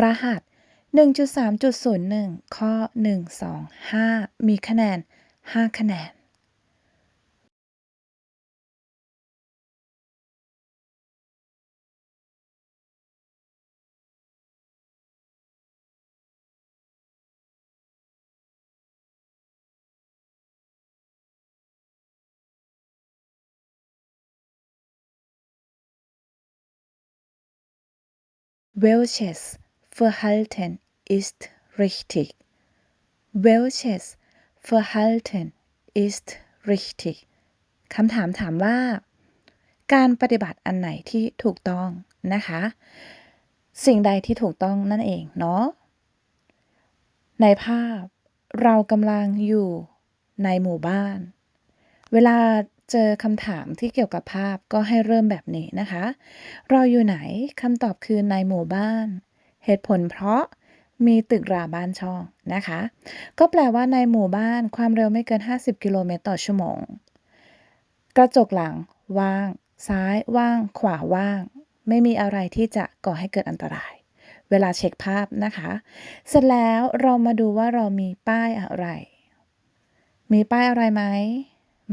รหัส 1.3.01 ข้อ 125 มีคะแนน 5 คะแนน Welches Verhalten ist richtig? Welches Verhalten ist richtig? คำถามถามว่า การปฏิบัติอันไหนที่ถูกต้องนะคะ สิ่งใดที่ถูกต้องนั่นเองเนาะ ในภาพเรากำลังอยู่ในหมู่บ้าน เวลาเจอคำถามที่เกี่ยวกับภาพก็ให้เริ่มแบบนี้นะคะ เราอยู่ไหนคำตอบคือในหมู่บ้าน เหตุผลเพราะมีตึกราบ้านช่องนะคะ ก็แปลว่าในหมู่บ้านความเร็วไม่เกิน 50 กิโลเมตรต่อชั่วโมง กระจกหลัง ว่าง ซ้าย ว่าง ขวาว่าง ไม่มีอะไรที่จะก่อให้เกิดอันตราย เวลาเช็คภาพนะคะ เสร็จแล้วเรามาดูว่าเรามีป้ายอะไร มีป้ายอะไรไหม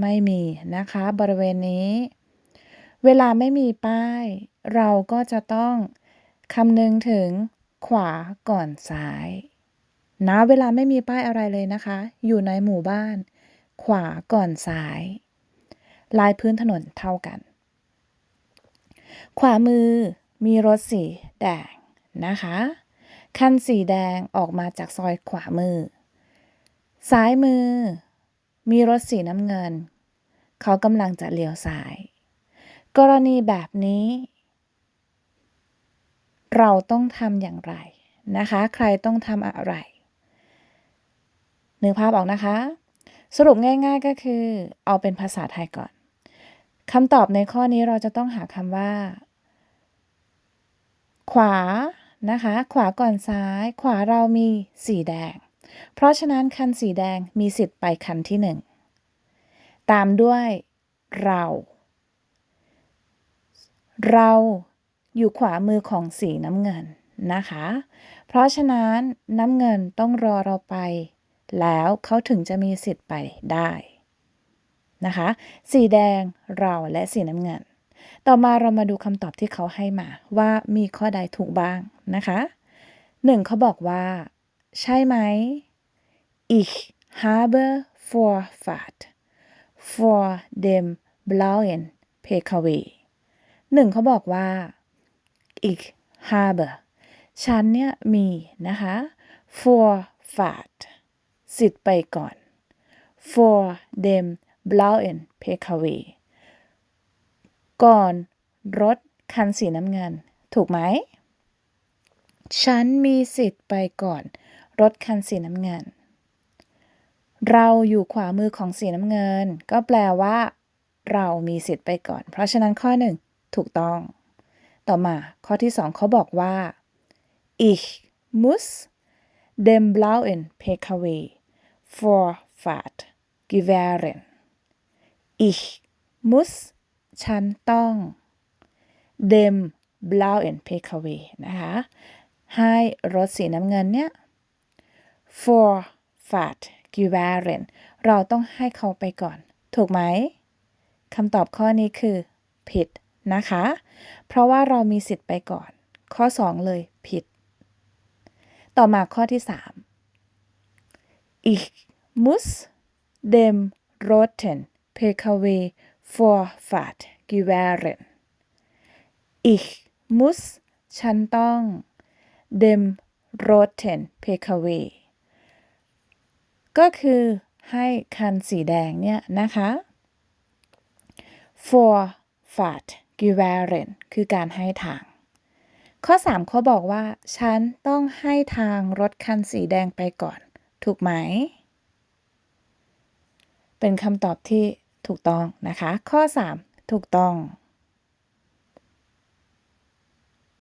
ไม่มีนะคะ บริเวณนี้ เวลาไม่มีป้าย เราก็จะต้องคำนึงถึง ขวาก่อนซ้ายนะเวลาไม่มีป้ายอะไรเลยนะคะ อยู่ในหมู่บ้าน ขวาก่อนซ้าย ลายพื้นถนนเท่ากัน ขวามือมีรถสีแดงนะคะ คันสีแดงออกมาจากซอยขวามือ ซ้ายมือ มีรถสีน้ำเงิน เขากำลังจะเลี้ยวซ้าย กรณีแบบนี้ เราต้องทำอย่างไรนะคะ ใครต้องทำอะไรนึกภาพออกนะคะ สรุปง่าย ๆก็คือ เอาเป็นภาษาไทยก่อนคำตอบในข้อนี้เราจะต้องหาคำว่า ขวานะคะ ขวาก่อนซ้าย ขวาเรามีสีแดง เพราะฉะนั้นคันสีแดงมีสิทธิ์ไปคันที่หนึ่งตามด้วยเรา เรา อยู่ขวามือของสีน้ำเงินนะคะ เพราะฉะนั้นน้ำเงินต้องรอเราไป แล้วเขาถึงจะมีสิทธิ์ไปได้นะคะ สีแดงเราและสีน้ำเงิน ต่อมาเรามาดูคำตอบที่เขาให้มา ว่ามีข้อใดถูกบ้างนะคะหนึ่งเขาบอกว่า ใช่ไหม ich habe Vorfahrt vor dem blauen PKW หนึ่งเขาบอกว่า ich habe ฉันเนี่ยมีนะคะ Vorfahrt สิทธิ์ไปก่อน vor dem blauen PKW ก่อนรถคันสีน้ำเงิน ถูกไหม ฉันมีสิทธิ์ไปก่อน รถคันสีน้ำเงิน เราอยู่ขวามือของสีน้ำเงิน ก็แปลว่า เรามีสิทธิ์ไปก่อน เพราะฉะนั้นข้อหนึ่งถูกต้อง ต่อมาข้อที่สองเขาบอกว่า ich muss dem blauen PKW Vorfahrt gewähren ich muss ฉันต้อง dem blauen PKW นะคะ ให้รถสีน้ำเงินเนี่ย Vorfahrt gewähren เราต้องให้เขาไปก่อน ถูกไหม คำตอบข้อนี้คือ ผิด นะคะ เพราะว่าเรามีสิทธิ์ไปก่อน ข้อ 2 เลยผิด ต่อมาข้อที่ 3 ich muss dem roten PKW Vorfahrt gewähren ich muss ฉันต้อง dem roten PKW ก็คือให้คันสีแดงเนี่ยนะคะ g e w a r e n คือการให้ทาง ข้อ 3 เขาบอกว่า ฉันต้องให้ทางรถคันสีแดงไปก่อน ถูกไหม เป็นคำตอบที่ถูกต้องนะคะ ข้อ 3 ถูกต้อง